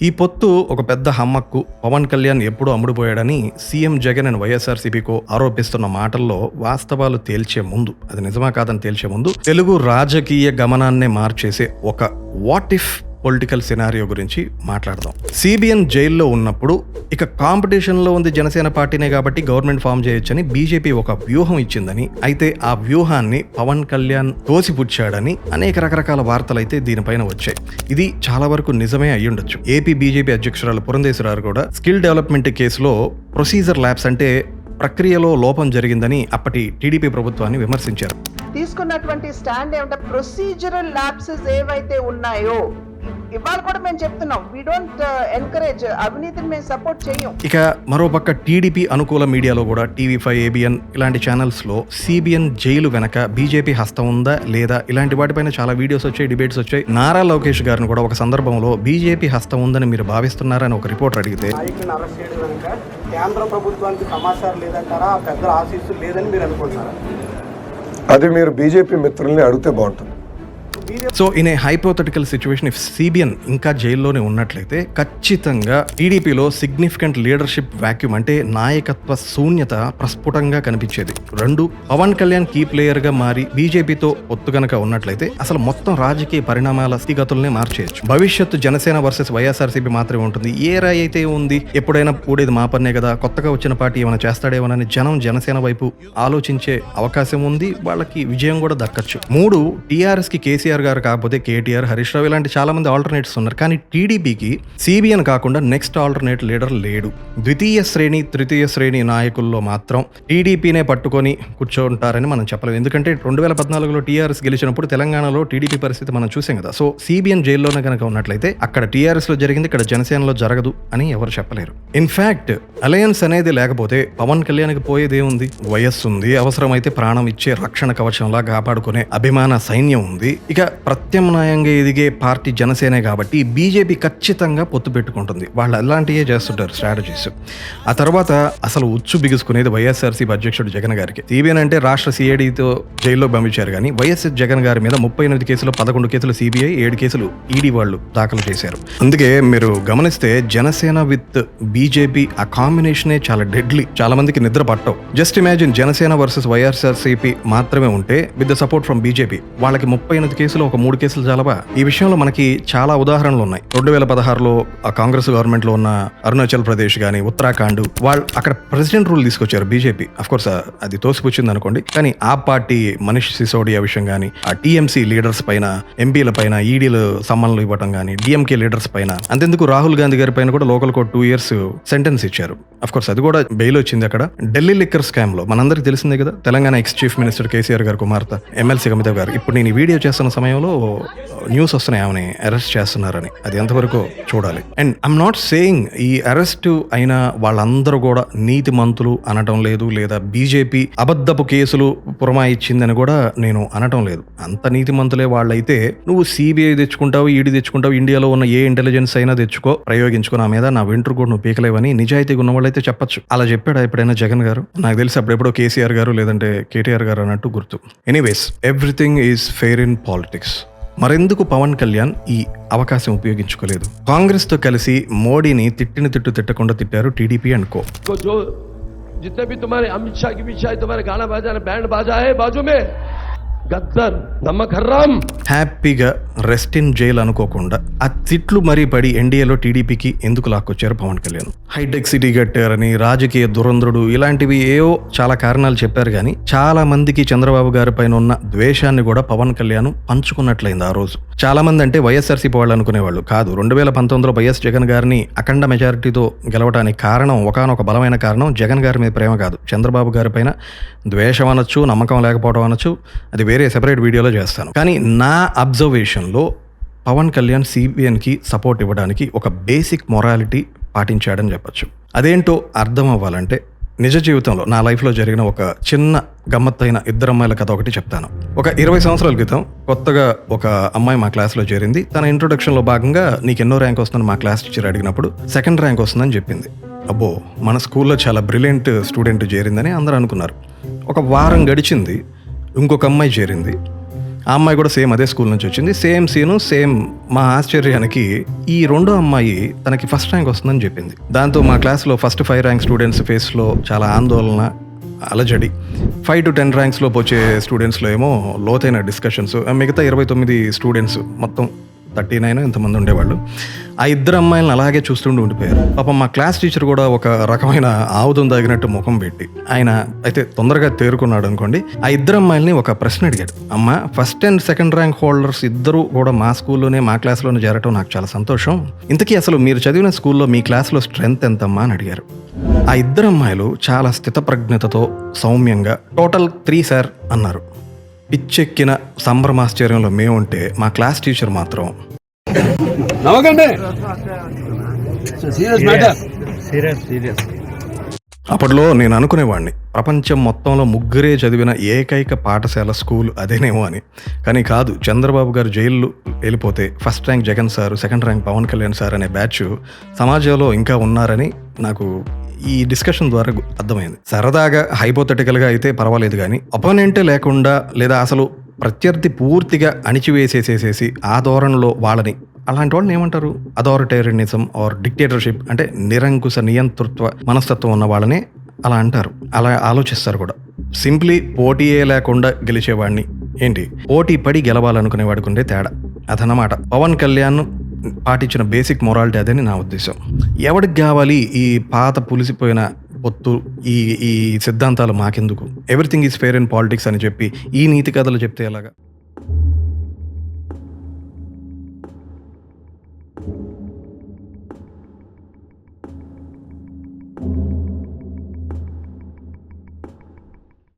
ఈ పొత్తు ఒక పెద్ద హమ్మక్కు. పవన్ కళ్యాణ్ ఎప్పుడు అమ్ముడుపోయాడని సీఎం జగన్ అండ్ వైఎస్ఆర్సీపీకో ఆరోపిస్తున్న మాటల్లో వాస్తవాలు తేల్చే ముందు అది నిజమా కాదని తేల్చే ముందు తెలుగు రాజకీయ గమనాన్నే మార్చేసే ఒక వాట్ ఇఫ్ పొలిటికల్ సినారియో గురించి మాట్లాడదాం. సిబిఎన్ జైల్లో ఉన్నప్పుడు ఇక కాంపిటీషన్లో ఉంది జనసేన పార్టీనే కాబట్టి గవర్నమెంట్ ఫామ్ చేయొచ్చని బీజేపీ ఒక వ్యూహం ఇచ్చిందని అయితే ఆ వ్యూహాన్ని పవన్ కళ్యాణ్ తోసిపుచ్చాడని అనేక రకరకాల వార్తలు అయితే దీనిపైన వచ్చాయి. ఇది చాలా వరకు నిజమే అయ్యుండొచ్చు ఏపీ బీజేపీ అధ్యక్షురాలు పురంధేశ్వరారు కూడా స్కిల్ డెవలప్మెంట్ కేసులో ప్రొసీజర్ ల్యాబ్స్ అంటే ప్రక్రియలో లోపం జరిగిందని అప్పటి టీడీపీ ప్రభుత్వాన్ని విమర్శించారు. తీసుకున్నటువంటి స్టాండ్ ఏమంటే ప్రొసీజరల్ ల్యాబ్సెస్ ఏవైతే ఉన్నాయో ఇవాళ కూడా మేము చెప్తున్నాం వీ డోంట్ ఎన్కరేజ్ అవినీతిని మేము సపోర్ట్ చేయం ఇక మరోపక్క టీడీపీ అనుకూల మీడియాలో కూడా టీవీ ఫైవ్ ఏబిఎన్ ఇలాంటి ఛానల్స్లో సిబిఎన్ జైలు వెనక బీజేపీ హస్తం ఉందా లేదా ఇలాంటి వాటిపైన చాలా వీడియోస్ వచ్చాయి డిబేట్స్ వచ్చాయి. నారా లోకేష్ గారిని కూడా ఒక సందర్భంలో బీజేపీ హస్తం ఉందని మీరు భావిస్తున్నారని ఒక రిపోర్టర్ అడిగితే కేంద్ర ప్రభుత్వానికి సమాచారం లేదంటారా? ఆ పెద్దల ఆశీస్సులు లేదని మీరు అనుకుంటున్నారా? అది మీరు బీజేపీ మిత్రుల్ని అడిగితే బాగుంటుంది. So in a hypothetical situation if CBN ఇంకా జైల్లోనే ఉన్నట్లయితే ఖచ్చితంగా టీడీపీలో సిగ్నిఫికెంట్ లీడర్షిప్ వ్యాక్యూమ్ అంటే నాయకత్వ శూన్యత ప్రస్ఫుటంగా కనిపించేది. రెండు పవన్ కళ్యాణ్ కీ ప్లేయర్గా మారి బీజేపీతో ఒత్తు గనక ఉన్నట్లయితే అసలు మొత్తం రాజకీయ పరిణామాల స్థితిగతుల్ని మార్చేయచ్చు. భవిష్యత్తు జనసేన వర్సెస్ వైఎస్ఆర్సీపీ మాత్రమే ఉంటుంది. ఏ రాయి అయితే ఉంది ఎప్పుడైనా కూడేది మా పన్నే కదా కొత్తగా వచ్చిన పార్టీ ఏమైనా చేస్తాడేమోనని జనం జనసేన వైపు ఆలోచించే అవకాశం ఉంది వాళ్ళకి విజయం కూడా దక్కచ్చు. మూడు టీఆర్ఎస్కి కేసీఆర్ గారు కాకపోతే కేటీఆర్ హరీష్ రావు ఇలాంటి చాలా మంది ఆల్టర్నేట్స్ ఉన్నారు. కానీ టీడీపీకి సిబిఎన్ కాకుండా నెక్స్ట్ ఆల్టర్నేట్ లీడర్ లేడు. ద్వితీయ శ్రేణి తృతీయ శ్రేణి నాయకుల్లో మాత్రం టీడీపీనే పట్టుకొని కూర్చోంటారని మనం చెప్పలేము ఎందుకంటే రెండు వేల పద్నాలుగులో టీఆర్ఎస్ గెలిచినప్పుడు తెలంగాణలో టీడీపీ పరిస్థితి మనం చూసాం కదా. సో సిబిఎన్ జైల్లోనే కనుక ఉన్నట్లయితే అక్కడ టీఆర్ఎస్లో జరిగింది ఇక్కడ జనసేనలో జరగదు అని ఎవరు చెప్పలేరు. ఇన్ఫాక్ట్ అలయన్స్ అనేది లేకపోతే పవన్ కళ్యాణ్కి పోయేదే ఉంది. వయస్సు ఉంది అవసరమైతే ప్రాణం ఇచ్చే రక్షణ కవచంలా కాపాడుకునే అభిమాన సైన్యం ఉంది. ఇక ప్రత్యామ్నాయంగా ఎదిగే పార్టీ జనసేనే కాబట్టి బీజేపీ ఖచ్చితంగా పొత్తు పెట్టుకుంటుంది. వాళ్ళు అలాంటివే చేస్తుంటారు స్ట్రాటజీస్ ఆ తర్వాత అసలు ఉచ్చు బిగుసుకునేది వైఎస్ఆర్సీపీ అధ్యక్షుడు జగన్ గారికి. సిబిఐ అంటే రాష్ట్ర సిఐడితో జైల్లో పంపించారు కానీ వైఎస్ జగన్ గారి మీద ముప్పై ఎనిమిది కేసులు పదకొండు కేసులు సిబిఐ ఏడు కేసులు ఈడీ వాళ్ళు దాఖలు చేశారు. అందుకే మీరు గమనిస్తే జనసేన విత్ బీజేపీ ఆ కాంబినేషనే చాలా డెడ్లీ చాలా మందికి నిద్ర పట్టవు. Just imagine Janasena versus YSRCP మాత్రమే ఉంటే with the support from BJP వాళ్ళకి ముప్పై ఎనిమిది కేసులు ఒక మూడు కేసులు చాలవా ఈ విషయంలో మనకి చాలా ఉదాహరణలు ఉన్నాయి. రెండు వేల పదహారులో ఆ కాంగ్రెస్ గవర్నమెంట్లో ఉన్న అరుణాచల్ ప్రదేశ్ కానీ ఉత్తరాఖండ్ వాళ్ళు అక్కడ ప్రెసిడెంట్ రూల్ తీసుకొచ్చారు బీజేపీ. అఫ్ కోర్స్ అది తోసిపుచ్చింది అనుకోండి. కానీ ఆ పార్టీ మనీష్ సిసోడియా విషయం కానీ ఆ టీఎంసీ లీడర్స్ పైన ఎంపీల పైన ఈడీలు సమ్మన్లు ఇవ్వడం కానీ డిఎంకే లీడర్స్ పైన అంతెందుకు రాహుల్ గాంధీ గారి పైన కూడా local court two years sentence ఇచ్చారు. అఫ్ కోర్స్ అది కూడా బెయిల్ వచ్చింది అక్కడ. ఢిల్లీ లిక్కర్ స్కామ్లో మనందరికీ తెలిసిందే కదా Telangana ex chief minister KCR గారు కుమార్తె ఎమ్మెల్సీ కమిత గారు. ఇప్పుడు నేను వీడియో చేస్తున్న సమయంలో న్యూస్ వస్తున్నాయి. ఆమెని అరెస్ట్ చేస్తున్నారని. అది ఎంతవరకు చూడాలి. అండ్ ఐఎమ్ నాట్ సేయింగ్ ఈ అరెస్ట్ అయిన వాళ్ళందరూ కూడా నీతి మంతులు అనటం లేదు లేదా బీజేపీ అబద్ధపు కేసులు పురమాయిచ్చిందని కూడా నేను అనటం లేదు. అంత నీతి మంతులే వాళ్ళైతే నువ్వు సిబిఐ తెచ్చుకుంటావు ఈడీ తెచ్చుకుంటావు ఇండియాలో ఉన్న ఏ ఇంటెలిజెన్స్ అయినా తెచ్చుకో ప్రయోగించుకో నా మీద నా వెంట్రు కూడా నువ్వు పీకలేవని నిజాయితీగా ఉన్న వాళ్ళైతే చెప్పచ్చు. అలా చెప్పాడా ఎప్పుడైనా జగన్ గారు? నాకు తెలిసి అప్పుడెప్పుడో కేసీఆర్ గారు లేదంటే కేటీఆర్ గారు అన్నట్టు గుర్తు. Anyways everything is fair in politics. మరెందుకు పవన్ కళ్యాణ్ ఈ అవకాశం ఉపయోగించుకోలేదు కాంగ్రెస్ తో కలిసి మోడీని తిట్టిన తిట్టు తిట్టకుండా తిట్టారు టీడీపీ అండ్ కో को जो जितने भी तुम्हारे अमित शाह की भी शायद तुम्हारे गाना बाजा बैंड बाजा है बाजू में గద్దర్ హ్యాపీగా రెస్ట్ ఇన్ జైల్ అనుకోకుండా ఆ తిట్లు మరీ పడి ఎన్డీఏలో టీడీపీకి ఎందుకు లాక్కొచ్చారు పవన్ కళ్యాణ్? హైటెక్ సిటీ కట్టారని రాజకీయ దురంధ్రుడు ఇలాంటివి ఏవో చాలా కారణాలు చెప్పారు కానీ చాలా మందికి చంద్రబాబు గారి పైన ఉన్న ద్వేషాన్ని కూడా పవన్ కళ్యాణ్ పంచుకున్నట్లయింది ఆ రోజు. చాలా మంది అంటే వైఎస్ఆర్సీపీ వాళ్ళు అనుకునేవాళ్ళు కాదు. రెండు వేల పంతొమ్మిదిలో వైఎస్ జగన్ గారిని అఖండ మెజారిటీతో గెలవడానికి కారణం ఒకనొక బలమైన కారణం జగన్ గారి మీద ప్రేమ కాదు. చంద్రబాబు గారి పైన ద్వేషం అనొచ్చు నమ్మకం లేకపోవడం అనొచ్చు అది వేరే సెపరేట్ వీడియోలో చేస్తాను. కానీ నా అబ్జర్వేషన్లో పవన్ కళ్యాణ్ సిబిఎన్కి సపోర్ట్ ఇవ్వడానికి ఒక బేసిక్ మొరాలిటీ పాటించాడని చెప్పొచ్చు. అదేంటో అర్థం అవ్వాలంటే నిజ జీవితంలో నా లైఫ్లో జరిగిన ఒక చిన్న గమ్మత్తైన ఇద్దరు అమ్మాయిల కథ ఒకటి చెప్తాను. ఒక ఇరవై సంవత్సరాల క్రితం కొత్తగా ఒక అమ్మాయి మా క్లాస్లో చేరింది. తన ఇంట్రొడక్షన్లో భాగంగా నీకు ఎన్నో ర్యాంక్ వస్తుందని మా క్లాస్ టీచర్ అడిగినప్పుడు సెకండ్ ర్యాంక్ వస్తుందని చెప్పింది. అబ్బో మన స్కూల్లో చాలా బ్రిలియంట్ స్టూడెంట్ చేరిందని అందరూ అనుకున్నారు. ఒక వారం గడిచింది. ఇంకొక అమ్మాయి చేరింది. ఆ అమ్మాయి కూడా సేమ్ అదే స్కూల్ నుంచి వచ్చింది. సేమ్ సీను సేమ్ మా ఆశ్చర్యానికి ఈ రెండో అమ్మాయి తనకి ఫస్ట్ ర్యాంక్ వస్తుందని చెప్పింది. దాంతో మా క్లాస్లో ఫస్ట్ ఫైవ్ ర్యాంక్ స్టూడెంట్స్ ఫేస్లో చాలా ఆందోళన అలజడి. ఫైవ్ టు టెన్ ర్యాంక్స్లో వచ్చే స్టూడెంట్స్లో ఏమో లోతైన డిస్కషన్స్ మిగతా ఇరవై తొమ్మిది స్టూడెంట్స్ మొత్తం థర్టీ నైన్ ఎంతమంది ఉండేవాళ్ళు. ఆ ఇద్దరు అమ్మాయిలను అలాగే చూస్తుండి ఉండిపోయారు. పాపం మా క్లాస్ టీచర్ కూడా ఒక రకమైన ఆవుదం తగినట్టు ముఖం పెట్టి ఆయన అయితే తొందరగా తేరుకున్నాడు అనుకోండి ఆ ఇద్దరు అమ్మాయిల్ని ఒక ప్రశ్న అడిగాడు. అమ్మ first and second rank holders ఇద్దరు కూడా మా స్కూల్లోనే మా క్లాస్లోనే చేరటం నాకు చాలా సంతోషం. ఇంతకీ అసలు మీరు చదివిన స్కూల్లో మీ క్లాస్లో స్ట్రెంగ్త్ ఎంతమ్మా అని అడిగారు. ఆ ఇద్దరు అమ్మాయిలు చాలా స్థితప్రజ్ఞతతో సౌమ్యంగా టోటల్ త్రీ సార్ అన్నారు. పిచ్చెక్కిన సంభ్రమాశ్చర్యంలో మేముంటే మా క్లాస్ టీచర్ మాత్రం నవ్వకండి. సీరియస్ మ్యాటర్ అప్పట్లో నేను అనుకునేవాడిని ప్రపంచం మొత్తంలో ముగ్గురే చదివిన ఏకైక పాఠశాల స్కూల్ అదేనేమో అని. కానీ కాదు చంద్రబాబు గారు జైలు వెళ్ళిపోతే first rank Jagan sir second rank Pawan Kalyan sir అనే బ్యాచ్ సమాజంలో ఇంకా ఉన్నారని నాకు ఈ డిస్కషన్ ద్వారా అర్థమైంది. సరదాగా హైపోథెటికల్గా అయితే పర్వాలేదు కానీ అపోనెంటే లేకుండా లేదా అసలు ప్రత్యర్థి పూర్తిగా అణిచివేసేసేసేసి ఆ ధోరణిలో వాళ్ళని అలాంటి వాళ్ళని ఏమంటారు? అథారిటేరియనిజం ఆర్ డిక్టేటర్షిప్ అంటే నిరంకుశ నియంతృత్వ మనస్తత్వం ఉన్న వాళ్ళని అలా అంటారు. అలా ఆలోచిస్తారు కూడా. సింప్లీ పోటీయే లేకుండా గెలిచేవాడిని ఏంటి? పోటీ పడి గెలవాలనుకునేవాడికి ఉండే తేడా. అదనమాట పవన్ కళ్యాణ్ పాటించిన బేసిక్ మొరాలిటీ అదని నా ఉద్దేశం. ఎవడికి కావాలి ఈ పాత పులిసిపోయిన పొత్తు ఈ ఈ సిద్ధాంతాలు మాకెందుకు? Everything is fair in politics అని చెప్పి ఈ నీతి కథలు చెప్తే ఎలాగా?